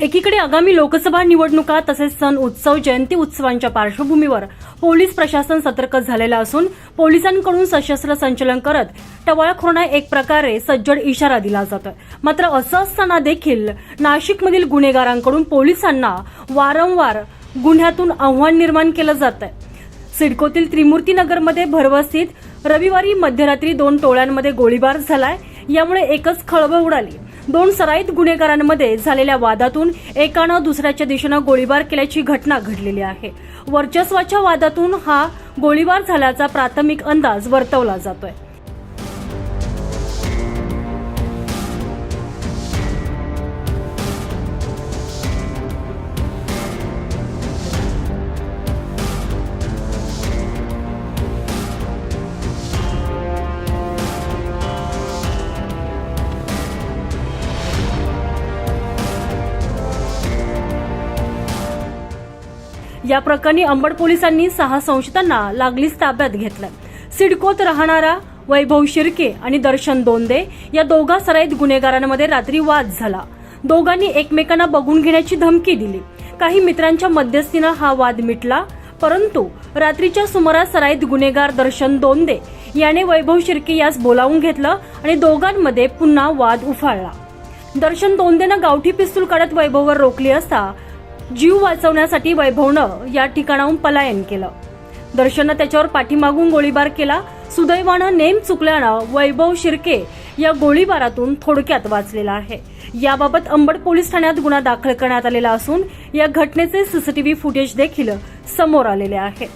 एकीकडे आगामी लोकसभा निवडणुका तसेच सण उत्सव जयंती उत्सवांच्या पार्श्वभूमीवर पोलीस प्रशासन सतर्क झालेलं असून पोलिसांकडून सशस्त्र संचलन करत टवाळखोरांना एक प्रकारे सज्जड इशारा दिला जातो मात्र असं असताना देखील नाशिकमधील गुन्हेगारांकडून पोलिसांना वारंवार गुन्ह्यातून आव्हान निर्माण केलं जात आहे सिडकोतील त्रिमूर्तीनगरमध्ये भरवस्थित भरवस्तीत रविवारी मध्यरात्री दोन टोळ्यांमध्ये गोळीबार झालाय. यामुळे एकच खळबळ उडाली. दोन सराईत गुन्हेगारांमध्ये झालेल्या वादातून एकानं दुसऱ्याच्या दिशेनं गोळीबार केल्याची घटना घडलेली आहे. वर्चस्वाच्या वादातून हा गोळीबार झाल्याचा प्राथमिक अंदाज वर्तवला जातोय. या प्रकरणी अंबड पोलिसांनी सहा संशयितांना लागलीच ताब्यात घेतलं. सिडकोत राहणारा वैभव शिर्के आणि दर्शन दोंदे या दोघा सराईत गुन्हेगारांमध्ये रात्री वाद झाला. दोघांनी एकमेकांना बघून घेण्याची धमकी दिली. काही मित्रांच्या मध्यस्थीनं हा वाद मिटला परंतु रात्रीच्या सुमारास सराईत गुन्हेगार दर्शन दोंदे याने वैभव शिर्के यास बोलावून घेतलं आणि दोघांमध्ये पुन्हा वाद उफाळला. दर्शन दोंदेनं गावठी पिस्तूल काढत वैभववर रोखली असता जीव वाचवण्यासाठी वैभवनं या ठिकाणाहून पलायन केलं. दर्शननं त्याच्यावर पाठीमागून गोळीबार केला. सुदैवानं नेम चुकल्यानं वैभव शिर्के या गोळीबारातून थोडक्यात वाचलेला आहे. याबाबत अंबड पोलीस ठाण्यात गुन्हा दाखल करण्यात आलेला असून या घटनेचे सीसीटीव्ही फुटेज देखील समोर आलेले आहे.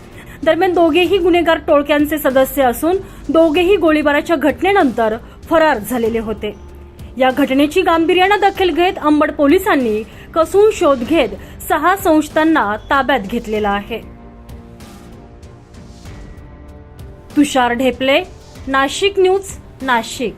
दरम्यान दोघेही गुन्हेगार टोळक्यांचे सदस्य असून दोघेही गोळीबाराच्या घटनेनंतर फरार झालेले होते. या घटनेची गांभीर्यानं दखल घेत अंबड पोलिसांनी कसून शोध घेत सहा संस्थांना ताब्यात घेतलेला आहे. तुषार ढेपले नाशिक न्यूज नाशिक.